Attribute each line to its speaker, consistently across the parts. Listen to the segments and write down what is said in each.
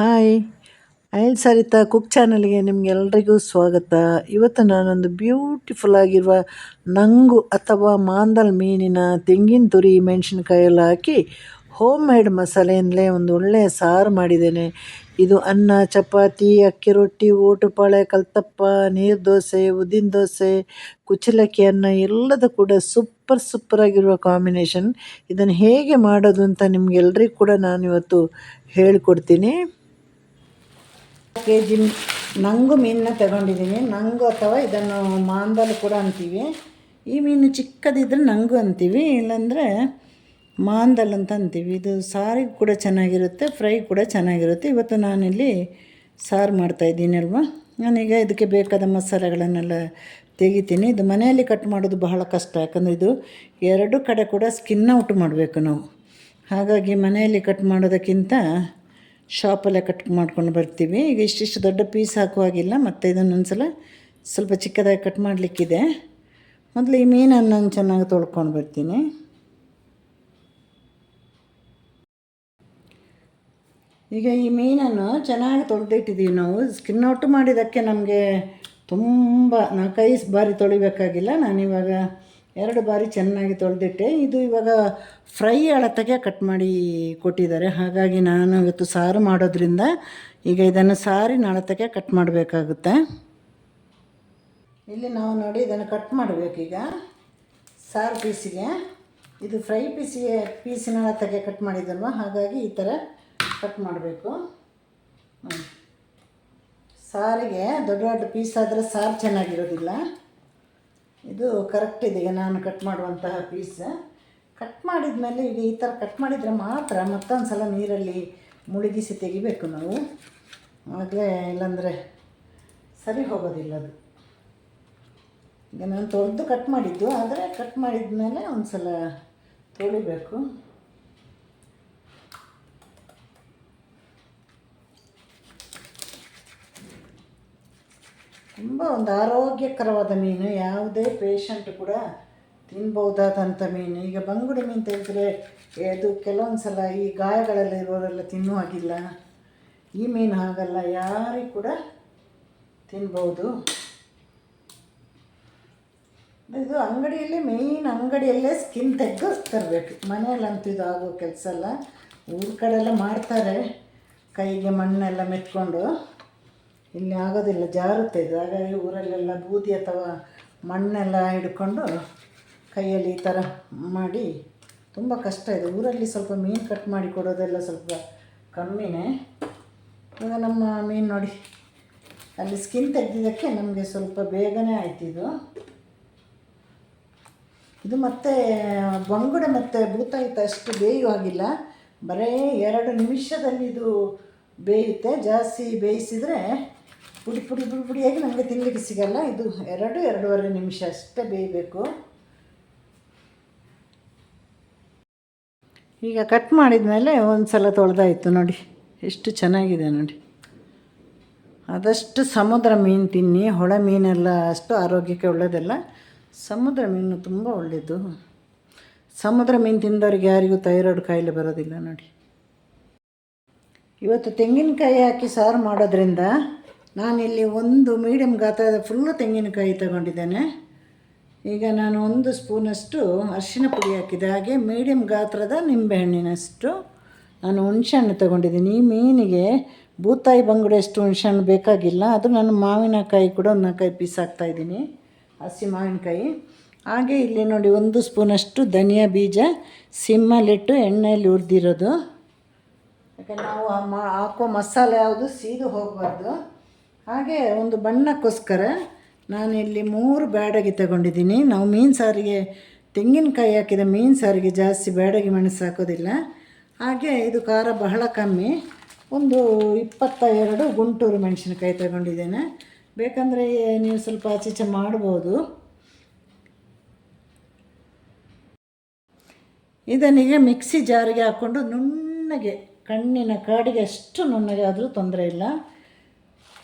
Speaker 1: Hi. I'll Sarita cook ಚಾನಲ್ಗೆ ನಿಮಗೆಲ್ರಿಗೂ ಸ್ವಾಗತ. ಇವತ್ತು ನಾನೊಂದು ಬ್ಯೂಟಿಫುಲ್ ಆಗಿರುವ ನಂಗು ಅಥವಾ ಮಾಂದಲ್ ಮೀನಿನ ತೆಂಗಿನ ತುರಿ ಮೆಣಸಿನ್ಕಾಯಿ ಎಲ್ಲ ಹಾಕಿ ಹೋಮ್ ಮೇಡ್ ಮಸಾಲೆಯಿಂದಲೇ ಒಂದು ಒಳ್ಳೆಯ ಸಾರು ಮಾಡಿದ್ದೇನೆ. ಇದು ಅನ್ನ, ಚಪಾತಿ, ಅಕ್ಕಿ ರೊಟ್ಟಿ, ಓಟುಪಾಳೆ, ಕಲ್ತಪ್ಪ, ನೀರು ದೋಸೆ, ಉದ್ದಿನ ದೋಸೆ, ಕುಚ್ಚಲಕ್ಕಿ ಅನ್ನ ಎಲ್ಲದೂ ಕೂಡ ಸೂಪರ್ ಸೂಪರ್ ಆಗಿರುವ ಕಾಂಬಿನೇಷನ್. ಇದನ್ನು ಹೇಗೆ ಮಾಡೋದು ಅಂತ ನಿಮಗೆಲ್ಲರಿಗೂ ಕೂಡ ನಾನಿವತ್ತು ಹೇಳಿಕೊಡ್ತೀನಿ. ಕೆ ಜಿ ನಂಗು ಮೀನನ್ನ ತಗೊಂಡಿದ್ದೀನಿ. ನಂಗು ಅಥವಾ ಇದನ್ನು ಮಾಂದಲು ಕೂಡ ಅಂತೀವಿ. ಈ ಮೀನು ಚಿಕ್ಕದಿದ್ದರೆ ನಂಗು ಅಂತೀವಿ, ಇಲ್ಲಾಂದರೆ ಮಾಂದಲ್ ಅಂತ ಅಂತೀವಿ. ಇದು ಸಾರಿಗೆ ಕೂಡ ಚೆನ್ನಾಗಿರುತ್ತೆ, ಫ್ರೈ ಕೂಡ ಚೆನ್ನಾಗಿರುತ್ತೆ. ಇವತ್ತು ನಾನಿಲ್ಲಿ ಸಾರು ಮಾಡ್ತಾಯಿದ್ದೀನಿ ಅಲ್ವಾ? ನಾನೀಗ ಇದಕ್ಕೆ ಬೇಕಾದ ಮಸಾಲೆಗಳನ್ನೆಲ್ಲ ತೆಗಿತೀನಿ. ಇದು ಮನೆಯಲ್ಲಿ ಕಟ್ ಮಾಡೋದು ಬಹಳ ಕಷ್ಟ. ಯಾಕಂದರೆ ಇದು ಎರಡು ಕಡೆ ಕೂಡ ಸ್ಕಿನ್ ಔಟ್ ಮಾಡಬೇಕು ನಾವು. ಹಾಗಾಗಿ ಮನೆಯಲ್ಲಿ ಕಟ್ ಮಾಡೋದಕ್ಕಿಂತ ಶಾಪಲ್ಲೇ ಕಟ್ ಮಾಡ್ಕೊಂಡು ಬರ್ತೀವಿ. ಈಗ ಇಷ್ಟಿಷ್ಟು ದೊಡ್ಡ ಪೀಸ್ ಹಾಕುವಾಗಿಲ್ಲ, ಮತ್ತು ಇದನ್ನೊಂದು ಸಲ ಸ್ವಲ್ಪ ಚಿಕ್ಕದಾಗಿ ಕಟ್ ಮಾಡಲಿಕ್ಕಿದೆ. ಮೊದಲು ಈ ಮೀನನ್ನು ನಾನು ಚೆನ್ನಾಗಿ ತೊಳ್ಕೊಂಡು ಬರ್ತೀನಿ. ಈಗ ಈ ಮೀನನ್ನು ಚೆನ್ನಾಗಿ ತೊಳೆದಿಟ್ಟಿದ್ದೀವಿ ನಾವು. ಸ್ಕಿನ್ ಔಟ್ ಮಾಡಿದ್ದಕ್ಕೆ ನಮಗೆ ತುಂಬ ನಾಲ್ಕೈದು ಬಾರಿ ತೊಳಿಬೇಕಾಗಿಲ್ಲ. ನಾನಿವಾಗ ಎರಡು ಬಾರಿ ಚೆನ್ನಾಗಿ ತೊಳೆದಿಟ್ಟೆ. ಇದು ಇವಾಗ ಫ್ರೈ ಅಳತೆಗೆ ಕಟ್ ಮಾಡಿ ಕೊಟ್ಟಿದ್ದಾರೆ. ಹಾಗಾಗಿ ನಾನು ಇವತ್ತು ಸಾರು ಮಾಡೋದ್ರಿಂದ ಈಗ ಇದನ್ನು ಸಾರಿನ ಅಳತೆಗೆ ಕಟ್ ಮಾಡಬೇಕಾಗುತ್ತೆ. ಇಲ್ಲಿ ನಾವು ನೋಡಿ ಇದನ್ನು ಕಟ್ ಮಾಡಬೇಕೀಗ. ಸಾರು ಪೀಸಿಗೆ. ಇದು ಫ್ರೈ ಪೀಸಿಗೆ ಪೀಸಿನ ಅಳತೆಗೆ ಕಟ್ ಮಾಡಿದ್ದಲ್ವ? ಹಾಗಾಗಿ ಈ ಥರ ಕಟ್ ಮಾಡಬೇಕು. ಸಾರಿಗೆ ದೊಡ್ಡ ದೊಡ್ಡ ಪೀಸ್ ಆದರೆ ಸಾರು ಚೆನ್ನಾಗಿರೋದಿಲ್ಲ. ಇದು ಕರೆಕ್ಟ್ ಇದೆ. ನಾನು ಕಟ್ ಮಾಡುವಂತಹ ಪೀಸ್ ಕಟ್ ಮಾಡಿದ ಮೇಲೆ ಈಗ ಈ ಥರ ಕಟ್ ಮಾಡಿದರೆ ಮಾತ್ರ ಮತ್ತೊಂದು ಸಲ ನೀರಲ್ಲಿ ಮುಳುಗಿಸಿ ತೆಗಿಬೇಕು ನಾವು. ಆಗಲೇ ಇಲ್ಲಾಂದರೆ ಸರಿ ಹೋಗೋದಿಲ್ಲ ಅದು. ಈಗ ನಾನು ತೊಳೆದು ಕಟ್ ಮಾಡಿದ್ದು, ಆದರೆ ಕಟ್ ಮಾಡಿದ ಮೇಲೆ ಒಂದು ಸಲ ತೊಳಿಬೇಕು. ತುಂಬ ಒಂದು ಆರೋಗ್ಯಕರವಾದ ಮೀನು, ಯಾವುದೇ ಪೇಷಂಟ್ ಕೂಡ ತಿನ್ಬೋದಾದಂಥ ಮೀನು. ಈಗ ಬಂಗುಡೆ ಮೀನು ತೆಗೆದ್ರೆ ಅದು ಕೆಲವೊಂದು ಸಲ ಈ ಗಾಯಗಳಲ್ಲಿ ಇರೋರೆಲ್ಲ ತಿನ್ನುವಾಗಿಲ್ಲ ಈ ಮೀನು ಹಾಗಲ್ಲ ಯಾರಿಗೂ ಕೂಡ ತಿನ್ಬೋದು. ಇದು ಅಂಗಡಿಯಲ್ಲೇ ಮೇಯ್ನ್ ಅಂಗಡಿಯಲ್ಲೇ ಸ್ಕಿನ್ ತೆಗೆದು ತರಬೇಕು ಮನೆಯಲ್ಲಂತೂ ಇದು ಆಗೋ ಕೆಲಸ ಅಲ್ಲ. ಊರ ಕಡೆ ಎಲ್ಲ ಮಾಡ್ತಾರೆ. ಕೈಗೆ ಮಣ್ಣೆಲ್ಲ ಮೆತ್ಕೊಂಡು. ಇಲ್ಲಿ ಆಗೋದಿಲ್ಲ, ಜಾರುತ್ತೆ ಇದು. ಹಾಗಾಗಿ ಊರಲ್ಲೆಲ್ಲ ಬೂದಿ ಅಥವಾ ಮಣ್ಣೆಲ್ಲ ಹಿಡ್ಕೊಂಡು ಕೈಯಲ್ಲಿ ಈ ಥರ ಮಾಡಿ ತುಂಬ ಕಷ್ಟ ಇದೆ. ಊರಲ್ಲಿ ಸ್ವಲ್ಪ ಮೀನು ಕಟ್ ಮಾಡಿ ಕೊಡೋದೆಲ್ಲ ಸ್ವಲ್ಪ ಕಮ್ಮಿನೇ. ಈಗ ನಮ್ಮ ಮೀನು ನೋಡಿ, ಅಲ್ಲಿ ಸ್ಕಿನ್ ತೆಗೆದಿದ್ದಕ್ಕೆ ನಮಗೆ ಸ್ವಲ್ಪ ಬೇಗನೆ ಆಯ್ತು ಇದು. ಇದು ಮತ್ತೆ ಬಂಗುಡೆ ಮತ್ತು ಭೂತಾಯಿತ ಅಷ್ಟು ಬೇಯುವಾಗಿಲ್ಲ ಬರೀ ಎರಡು ನಿಮಿಷದಲ್ಲಿ ಇದು ಬೇಯುತ್ತೆ. ಜಾಸ್ತಿ ಬೇಯಿಸಿದರೆ ಪುಡಿ ಪುಡಿ ಪುಡಿ, ಪುಡಿಯಾಗಿ ನಮಗೆ ತಿನ್ನಲಿಕ್ಕೆ ಸಿಗಲ್ಲ. ಇದು ಎರಡು, ಎರಡೂವರೆ ನಿಮಿಷ ಅಷ್ಟೇ ಬೇಯಬೇಕು. ಈಗ ಕಟ್ ಮಾಡಿದ ಮೇಲೆ ಒಂದು ಸಲ ತೊಳೆದಾಯಿತು ನೋಡಿ. ಎಷ್ಟು ಚೆನ್ನಾಗಿದೆ ನೋಡಿ. ಆದಷ್ಟು ಸಮುದ್ರ ಮೀನು ತಿನ್ನಿ. ಹೊಳೆ ಮೀನೆಲ್ಲ ಅಷ್ಟು ಆರೋಗ್ಯಕ್ಕೆ ಒಳ್ಳೆಯದಲ್ಲ ಸಮುದ್ರ ಮೀನು ತುಂಬ ಒಳ್ಳೆಯದು ಸಮುದ್ರ ಮೀನು ತಿಂದವ್ರಿಗೆ ಯಾರಿಗೂ ಥೈರಾಯ್ಡ್ ಕಾಯಿಲೆ ಬರೋದಿಲ್ಲ ನೋಡಿ. ಇವತ್ತು ತೆಂಗಿನಕಾಯಿ ಹಾಕಿ ಸಾರು ಮಾಡೋದ್ರಿಂದ ನಾನಿಲ್ಲಿ ಒಂದು ಮೀಡಿಯಂ ಗಾತ್ರದ ಫುಲ್ಲು ತೆಂಗಿನಕಾಯಿ ತಗೊಂಡಿದ್ದೇನೆ. ಈಗ ನಾನು ಒಂದು ಸ್ಪೂನಷ್ಟು ಅರಿಶಿನ ಪುಡಿ ಹಾಕಿದೆ. ಹಾಗೆ ಮೀಡಿಯಂ ಗಾತ್ರದ ನಿಂಬೆಹಣ್ಣಿನಷ್ಟು ನಾನು ಹುಣ್ಸೆಹಣ್ಣು ತೊಗೊಂಡಿದ್ದೀನಿ. ಈ ಮೀನಿಗೆ ಬೂತಾಯಿ ಬಂಗುಡೆ ಅಷ್ಟು ಹುಣ್ಸೆಹಣ್ಣು ಬೇಕಾಗಿಲ್ಲ. ಅದು ನಾನು ಮಾವಿನಕಾಯಿ ಕೂಡ ಒಂದು ನಾಲ್ಕೈದು ಪೀಸ್ ಹಾಕ್ತಾಯಿದ್ದೀನಿ ಹಸಿ ಮಾವಿನಕಾಯಿ. ಹಾಗೆ ಇಲ್ಲಿ ನೋಡಿ ಒಂದು ಸ್ಪೂನಷ್ಟು ಧನಿಯಾ ಬೀಜ ಸಿಮ್ಮಲ್ಲಿಟ್ಟು ಎಣ್ಣೆಯಲ್ಲಿ ಹುರಿದಿರೋದು. ಯಾಕೆ ನಾವು ಹಾಕೋ ಮಸಾಲೆ ಯಾವುದು ಸೀದು ಹೋಗಬಾರ್ದು. ಹಾಗೆ ಒಂದು ಬಣ್ಣಕ್ಕೋಸ್ಕರ ನಾನಿಲ್ಲಿ ಮೂರು ಬ್ಯಾಡಗಿ ತಗೊಂಡಿದ್ದೀನಿ. ನಾವು ಮೀನು ಸಾರಿಗೆ, ತೆಂಗಿನಕಾಯಿ ಹಾಕಿದ ಮೀನು ಸಾರಿಗೆ ಜಾಸ್ತಿ ಬ್ಯಾಡಗಿ ಮೆಣಸು ಹಾಕೋದಿಲ್ಲ. ಹಾಗೆ ಇದು ಖಾರ ಬಹಳ ಕಮ್ಮಿ. ಒಂದು ಇಪ್ಪತ್ತ ಎರಡು ಗುಂಟೂರು ಮೆಣಸಿನಕಾಯಿ ತಗೊಂಡಿದ್ದೇನೆ. ಬೇಕಂದರೆ ನೀವು ಸ್ವಲ್ಪ ಆಚೀಚೆ ಮಾಡ್ಬೋದು. ಇದನ್ನಿಗೆ ಮಿಕ್ಸಿ ಜಾರಿಗೆ ಹಾಕ್ಕೊಂಡು ನುಣ್ಣಗೆ, ಕಣ್ಣಿನ ಕಾಡಿಗೆ ಅಷ್ಟು ನುಣ್ಣಗೆ ಆದರೂ ತೊಂದರೆ ಇಲ್ಲ.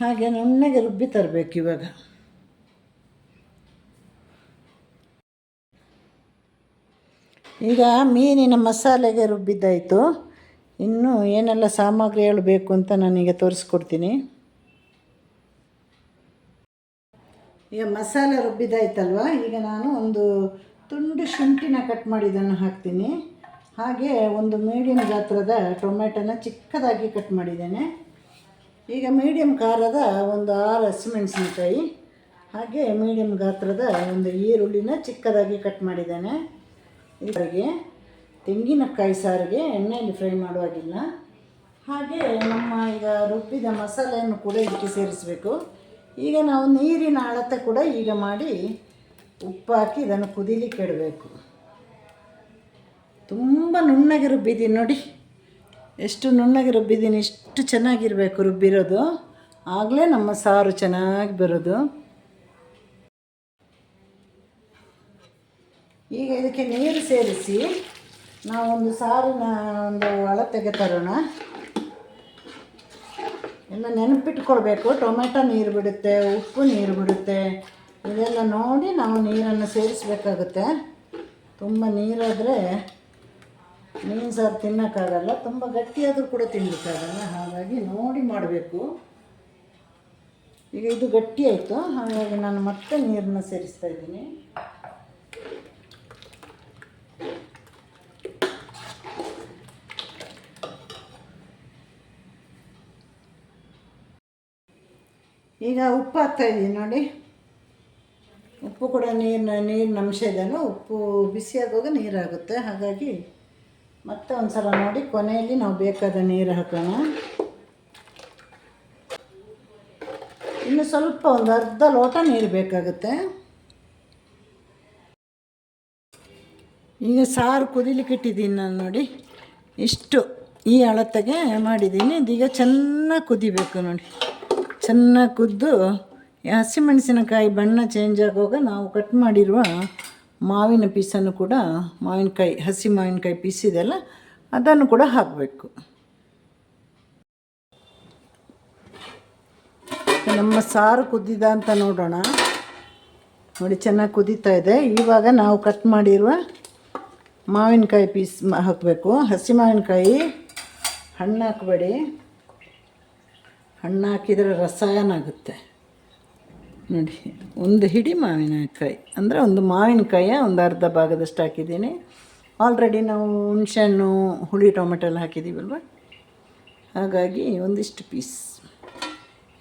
Speaker 1: ಹಾಗೆ ನುಣ್ಣಗೆ ರುಬ್ಬಿ ತರಬೇಕು ಇವಾಗ. ಈಗ ಮೀನಿನ ಮಸಾಲೆಗೆ ರುಬ್ಬಿದ್ದಾಯಿತು. ಇನ್ನು ಏನೆಲ್ಲ ಸಾಮಗ್ರಿಗಳು ಬೇಕು ಅಂತ ನಾನೀಗ ತೋರಿಸ್ಕೊಡ್ತೀನಿ. ಈಗ ಮಸಾಲೆ ರುಬ್ಬಿದಾಯ್ತಲ್ವ ಈಗ ನಾನು ಒಂದು ತುಂಡು ಶುಂಠಿನ ಕಟ್ ಮಾಡಿದ್ದನ್ನು ಹಾಕ್ತೀನಿ. ಹಾಗೆ ಒಂದು ಮೀಡಿಯಂ ಗಾತ್ರದ ಟೊಮೆಟೊನ ಚಿಕ್ಕದಾಗಿ ಕಟ್ ಮಾಡಿದ್ದೇನೆ. ಈಗ ಮೀಡಿಯಮ್ ಖಾರದ ಒಂದು ಆರು ಹಸಿಮೆಣಸಿನಕಾಯಿ ಹಾಗೆ ಮೀಡಿಯಂ ಗಾತ್ರದ ಒಂದು ಈರುಳ್ಳಿನ ಚಿಕ್ಕದಾಗಿ ಕಟ್ ಮಾಡಿದ್ದೇನೆ. ಇದರಿಗೆ ತೆಂಗಿನಕಾಯಿ ಸಾರಿಗೆ ಎಣ್ಣೆಯಲ್ಲಿ ಫ್ರೈ ಮಾಡುವಾಗಿಲ್ಲ. ಹಾಗೆ ನಮ್ಮ ಈಗ ರುಬ್ಬಿದ ಮಸಾಲೆಯನ್ನು ಕೂಡ ಇದಕ್ಕೆ ಸೇರಿಸಬೇಕು. ಈಗ ನಾವು ನೀರಿನ ಅಳತೆ ಕೂಡ ಈಗ ಮಾಡಿ ಉಪ್ಪು ಹಾಕಿ ಇದನ್ನು ಕುದೀಲಿಕ್ಕೆ ಇಡಬೇಕು. ತುಂಬ ನುಣ್ಣಗೆ ರುಬ್ಬಿದ್ದೀನಿ ನೋಡಿ. ಎಷ್ಟು ನುಣ್ಣಗೆ ರುಬ್ಬಿದ್ದೀನಿ ಎಷ್ಟು ಚೆನ್ನಾಗಿರಬೇಕು ರುಬ್ಬಿರೋದು. ಆಗಲೇ ನಮ್ಮ ಸಾರು ಚೆನ್ನಾಗಿ ಬರೋದು. ಈಗ ಇದಕ್ಕೆ ನೀರು ಸೇರಿಸಿ ನಾವೊಂದು ಸಾರಿನ ಒಂದು ಅಳತೆಗೆ ತರೋಣ ಎಲ್ಲ ನೆನಪಿಟ್ಕೊಳ್ಬೇಕು. ಟೊಮೆಟೊ ನೀರು ಬಿಡುತ್ತೆ, ಉಪ್ಪು ನೀರು ಬಿಡುತ್ತೆ. ಇದೆಲ್ಲ ನೋಡಿ ನಾವು ನೀರನ್ನು ಸೇರಿಸ್ಬೇಕಾಗುತ್ತೆ. ತುಂಬ ನೀರಾದರೆ ಮೀನು ಸಾರು ತಿನ್ನೋಕ್ಕಾಗಲ್ಲ, ತುಂಬ ಗಟ್ಟಿಯಾದರೂ ಕೂಡ ತಿನ್ನಲಿಕ್ಕಾಗಲ್ಲ ಹಾಗಾಗಿ ನೋಡಿ ಮಾಡಬೇಕು. ಈಗ ಇದು ಗಟ್ಟಿ ಆಯಿತು. ಹಾಗಾಗಿ ನಾನು ಮತ್ತೆ ನೀರನ್ನ ಸೇರಿಸ್ತಾ ಇದ್ದೀನಿ. ಈಗ ಉಪ್ಪು ಹಾಕ್ತಾ ಇದ್ದೀನಿ ನೋಡಿ. ಉಪ್ಪು ಕೂಡ ನೀರಿನ ನೀರಿನ ಅಂಶ ಇದೆಯಲ್ಲ ಉಪ್ಪು ಬಿಸಿಯಾಗುವಾಗ ನೀರಾಗುತ್ತೆ. ಹಾಗಾಗಿ ಮತ್ತೆ ಒಂದು ಸಲ ನೋಡಿ, ಕೊನೆಯಲ್ಲಿ ನಾವು ಬೇಕಾದ ನೀರು ಹಾಕೋಣ. ಇನ್ನು ಸ್ವಲ್ಪ ಒಂದು ಅರ್ಧ ಲೋಟ ನೀರು ಬೇಕಾಗುತ್ತೆ. ಈಗ ಸಾರು ಕುದಿಲಿಕ್ಕೆ ಇಟ್ಟಿದ್ದೀನಿ ನಾನು ನೋಡಿ. ಇಷ್ಟು ಈ ಅಳತೆಗೆ ಮಾಡಿದ್ದೀನಿ. ಇದೀಗ ಚೆನ್ನಾಗಿ ಕುದಿಬೇಕು ನೋಡಿ. ಚೆನ್ನಾಗಿ ಕುದ್ದು ಹಸಿಮೆಣಸಿನಕಾಯಿ ಬಣ್ಣ ಚೇಂಜ್ ಆಗುವಾಗ ನಾವು ಕಟ್ ಮಾಡಿರುವ ಮಾವಿನ ಪೀಸನ್ನು ಕೂಡ ಮಾವಿನಕಾಯಿ, ಹಸಿ ಮಾವಿನಕಾಯಿ ಪೀಸ್ ಇದೆಯಲ್ಲ, ಅದನ್ನು ಕೂಡ ಹಾಕಬೇಕು. ನಮ್ಮ ಸಾರು ಕುದ್ದಿದ ಅಂತ ನೋಡೋಣ. ನೋಡಿ, ಚೆನ್ನಾಗಿ ಕುದೀತಾ ಇದೆ. ಇವಾಗ ನಾವು ಕಟ್ ಮಾಡಿರುವ ಮಾವಿನಕಾಯಿ ಪೀಸ್ ಹಾಕಬೇಕು. ಹಸಿ ಮಾವಿನಕಾಯಿ, ಹಣ್ಣು ಹಾಕಬೇಡಿ. ಹಣ್ಣು ಹಾಕಿದರೆ ರಸಾಯನ ಆಗುತ್ತೆ. ನೋಡಿ, ಒಂದು ಹಿಡಿ ಮಾವಿನಕಾಯಿ. ಅಂದರೆ ಒಂದು ಮಾವಿನಕಾಯಿಯ ಒಂದು ಅರ್ಧ ಭಾಗದಷ್ಟು ಹಾಕಿದ್ದೀನಿ. ಆಲ್ರೆಡಿ ನಾವು ಹುಣಸೆಹಣ್ಣು, ಹುಳಿ ಟೊಮೆಟೊ ಎಲ್ಲ ಹಾಕಿದ್ದೀವಲ್ವ? ಹಾಗಾಗಿ ಒಂದಿಷ್ಟು ಪೀಸ್.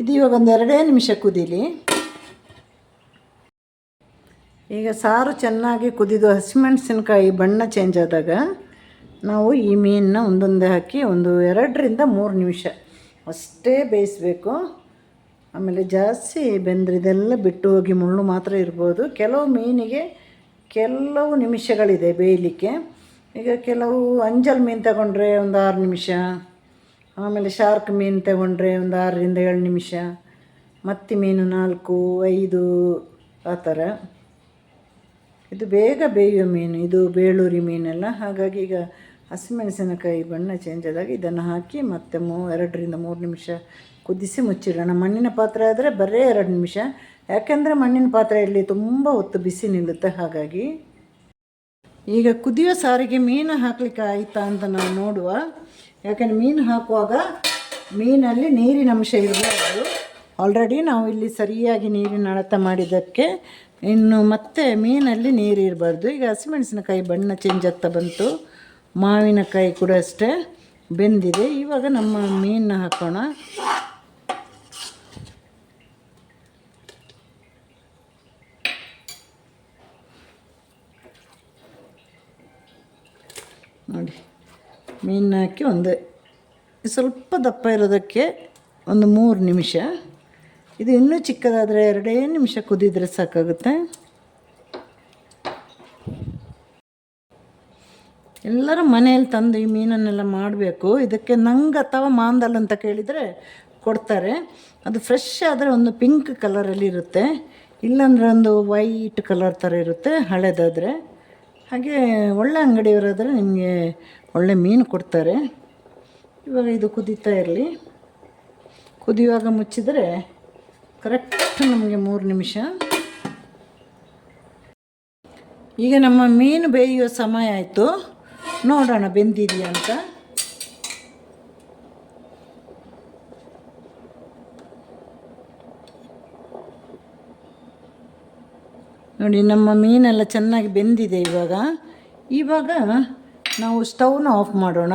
Speaker 1: ಇದು ಇವಾಗ ಒಂದು ಎರಡೇ ನಿಮಿಷ ಕುದೀಲಿ. ಈಗ ಸಾರು ಚೆನ್ನಾಗಿ ಕುದಿದು ಹಸಿಮೆಣಸಿನಕಾಯಿ ಬಣ್ಣ ಚೇಂಜ್ ಆದಾಗ ನಾವು ಈ ಮೀನನ್ನ ಒಂದೊಂದೇ ಹಾಕಿ ಒಂದು ಎರಡರಿಂದ ಮೂರು ನಿಮಿಷ ಅಷ್ಟೇ ಬೇಯಿಸಬೇಕು. ಆಮೇಲೆ ಜಾಸ್ತಿ ಬೆಂದರೆ ಇದೆಲ್ಲ ಬಿಟ್ಟು ಹೋಗಿ ಮುಳ್ಳು ಮಾತ್ರ ಇರ್ಬೋದು. ಕೆಲವು ಮೀನಿಗೆ ಕೆಲವು ನಿಮಿಷಗಳಿದೆ ಬೇಯಲಿಕ್ಕೆ. ಈಗ ಕೆಲವು ಅಂಜಲ್ ಮೀನು ತಗೊಂಡ್ರೆ ಒಂದು ಆರು ನಿಮಿಷ, ಆಮೇಲೆ ಶಾರ್ಕ್ ಮೀನು ತಗೊಂಡ್ರೆ ಒಂದು ಆರರಿಂದ ಏಳು ನಿಮಿಷ, ಮತ್ತಿ ಮೀನು ನಾಲ್ಕು, ಐದು, ಆ ಥರ. ಇದು ಬೇಗ ಬೇಯುವ ಮೀನು, ಇದು ಬೇಳೂರಿ ಮೀನೆಲ್ಲ. ಹಾಗಾಗಿ ಈಗ ಹಸಿಮೆಣಸಿನಕಾಯಿ ಬಣ್ಣ ಚೇಂಜ್ ಆದಾಗ ಇದನ್ನು ಹಾಕಿ ಮತ್ತೆ ಮೂ ಎರಡರಿಂದ ಮೂರು ನಿಮಿಷ ಕುದಿಸಿ ಮುಚ್ಚಿಡೋಣ ಮಣ್ಣಿನ ಪಾತ್ರೆ ಆದರೆ ಬರೀ ಎರಡು ನಿಮಿಷ. ಯಾಕೆಂದರೆ ಮಣ್ಣಿನ ಪಾತ್ರೆಯಲ್ಲಿ ತುಂಬ ಹೊತ್ತು ಬಿಸಿ ನಿಲ್ಲುತ್ತೆ, ಹಾಗಾಗಿ. ಈಗ ಕುದಿಯೋ ಸಾರಿಗೆ ಮೀನು ಹಾಕಲಿಕ್ಕೆ ಆಯಿತಾ ಅಂತ ನಾವು ನೋಡುವ. ಯಾಕೆಂದರೆ ಮೀನು ಹಾಕುವಾಗ ಮೀನಲ್ಲಿ ನೀರಿನ ಅಂಶ ಇರಬಾರ್ದು. ಆಲ್ರೆಡಿ ನಾವು ಇಲ್ಲಿ ಸರಿಯಾಗಿ ನೀರಿನ ಅಳತೆ ಮಾಡಿದ್ದಕ್ಕೆ ಇನ್ನು ಮತ್ತೆ ಮೀನಲ್ಲಿ ನೀರು ಇರಬಾರ್ದು. ಈಗ ಹಸಿಮೆಣಸಿನಕಾಯಿ ಬಣ್ಣ ಚೇಂಜ್ ಆಗ್ತಾ ಬಂತು. ಮಾವಿನಕಾಯಿ ಕೂಡ ಅಷ್ಟೇ ಬೆಂದಿದೆ. ಇವಾಗ ನಮ್ಮ ಮೀನನ್ನ ಹಾಕೋಣ. ನೋಡಿ ಮೀನು ಹಾಕಿ ಒಂದು ಸ್ವಲ್ಪ ದಪ್ಪ ಇರೋದಕ್ಕೆ ಒಂದು ಮೂರು ನಿಮಿಷ. ಇದು ಇನ್ನೂ ಚಿಕ್ಕದಾದರೆ ಎರಡೇ ನಿಮಿಷ ಕುದಿದ್ರೆ ಸಾಕಾಗುತ್ತೆ. ಎಲ್ಲರೂ ಮನೆಯಲ್ಲಿ ತಂದು ಈ ಮೀನನ್ನೆಲ್ಲ ಮಾಡಬೇಕು. ಇದಕ್ಕೆ ನಂಗೆ ಅಥವಾ ಮಾಂದಲ್ ಅಂತ ಕೇಳಿದರೆ ಕೊಡ್ತಾರೆ. ಅದು ಫ್ರೆಶ್ ಆದರೆ ಒಂದು ಪಿಂಕ್ ಕಲರಲ್ಲಿ ಇರುತ್ತೆ. ಇಲ್ಲಾಂದರೆ ಒಂದು ವೈಟ್ ಕಲರ್ ಥರ ಇರುತ್ತೆ, ಹಳೇದಾದರೆ. ಹಾಗೆ ಒಳ್ಳೆ ಅಂಗಡಿಯವರಾದರೆ ನಿಮಗೆ ಒಳ್ಳೆ ಮೀನು ಕೊಡ್ತಾರೆ. ಇವಾಗ ಇದು ಕುದೀತಾ ಇರಲಿ. ಕುದಿಯುವಾಗ ಮುಚ್ಚಿದರೆ ಕರೆಕ್ಟ್ ನಮಗೆ ಮೂರು ನಿಮಿಷ. ಈಗ ನಮ್ಮ ಮೀನು ಬೇಯುವ ಸಮಯ ಆಯಿತು. ನೋಡೋಣ ಬೆಂದಿದೆಯಾ ಅಂತ. ನೋಡಿ, ನಮ್ಮ ಮೀನೆಲ್ಲ ಚೆನ್ನಾಗಿ ಬೆಂದಿದೆ ಇವಾಗ. ಇವಾಗ ನಾವು ಸ್ಟವ್ನ ಆಫ್ ಮಾಡೋಣ.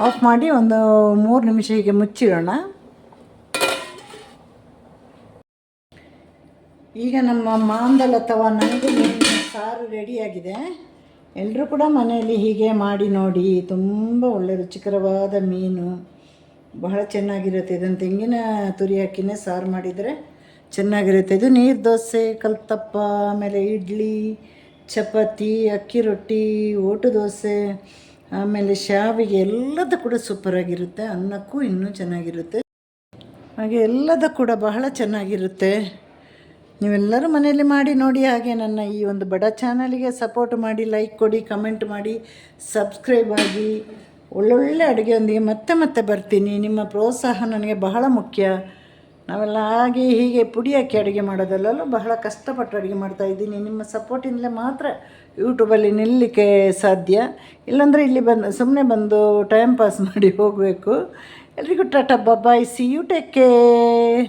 Speaker 1: ಆಫ್ ಮಾಡಿ ಒಂದು ಮೂರು ನಿಮಿಷ ಹೀಗೆ ಮುಚ್ಚಿಡೋಣ. ಈಗ ನಮ್ಮ ಮಾಂದಲ್ ಅಥವಾ ನಂಗು ಮೀನಿನ ಸಾರು ರೆಡಿಯಾಗಿದೆ. ಎಲ್ಲರೂ ಕೂಡ ಮನೆಯಲ್ಲಿ ಹೀಗೆ ಮಾಡಿ ನೋಡಿ. ತುಂಬ ಒಳ್ಳೆ ರುಚಿಕರವಾದ ಮೀನು. ಬಹಳ ಚೆನ್ನಾಗಿರುತ್ತೆ. ಇದನ್ನು ತೆಂಗಿನ ತುರಿ ಹಾಕಿನೇ ಸಾರು ಮಾಡಿದರೆ ಚೆನ್ನಾಗಿರುತ್ತೆ. ಇದು ನೀರು ದೋಸೆ, ಕಲ್ತಪ್ಪ, ಆಮೇಲೆ ಇಡ್ಲಿ, ಚಪಾತಿ, ಅಕ್ಕಿ ರೊಟ್ಟಿ, ಓಟು ದೋಸೆ, ಆಮೇಲೆ ಶಾವಿಗೆ ಎಲ್ಲದೂ ಕೂಡ ಸೂಪರಾಗಿರುತ್ತೆ. ಅನ್ನಕ್ಕೂ ಇನ್ನೂ ಚೆನ್ನಾಗಿರುತ್ತೆ. ಹಾಗೆ ಎಲ್ಲದೂ ಕೂಡ ಬಹಳ ಚೆನ್ನಾಗಿರುತ್ತೆ. ನೀವೆಲ್ಲರೂ ಮನೆಯಲ್ಲಿ ಮಾಡಿ ನೋಡಿ ಹಾಗೆ ನನ್ನ ಈ ಒಂದು ಬಡ ಚಾನಲಿಗೆ ಸಪೋರ್ಟ್ ಮಾಡಿ, ಲೈಕ್ ಕೊಡಿ, ಕಮೆಂಟ್ ಮಾಡಿ, ಸಬ್ಸ್ಕ್ರೈಬ್ ಆಗಿ, ಒಳ್ಳೊಳ್ಳೆ ಅಡುಗೆಯೊಂದಿಗೆ ಮತ್ತೆ ಮತ್ತೆ ಬರ್ತೀನಿ. ನಿಮ್ಮ ಪ್ರೋತ್ಸಾಹ ನನಗೆ ಬಹಳ ಮುಖ್ಯ. ನಾವೆಲ್ಲ ಆಗಿ ಹೀಗೆ ಪುಡಿ ಹಾಕಿ ಅಡುಗೆ ಮಾಡೋದಲ್ಲೂ ಬಹಳ ಕಷ್ಟಪಟ್ಟು ಅಡುಗೆ ಮಾಡ್ತಾ ಇದ್ದೀನಿ. ನಿಮ್ಮ ಸಪೋರ್ಟಿಂದಲೇ ಮಾತ್ರ ಯೂಟ್ಯೂಬಲ್ಲಿ ನಿಲ್ಲಲಿಕ್ಕೆ ಸಾಧ್ಯ. ಇಲ್ಲಾಂದರೆ ಇಲ್ಲಿ ಬಂದು ಸುಮ್ಮನೆ ಬಂದು ಟೈಮ್ ಪಾಸ್ ಮಾಡಿ ಹೋಗಬೇಕು. ಎಲ್ರಿಗೂ tata bye see you take care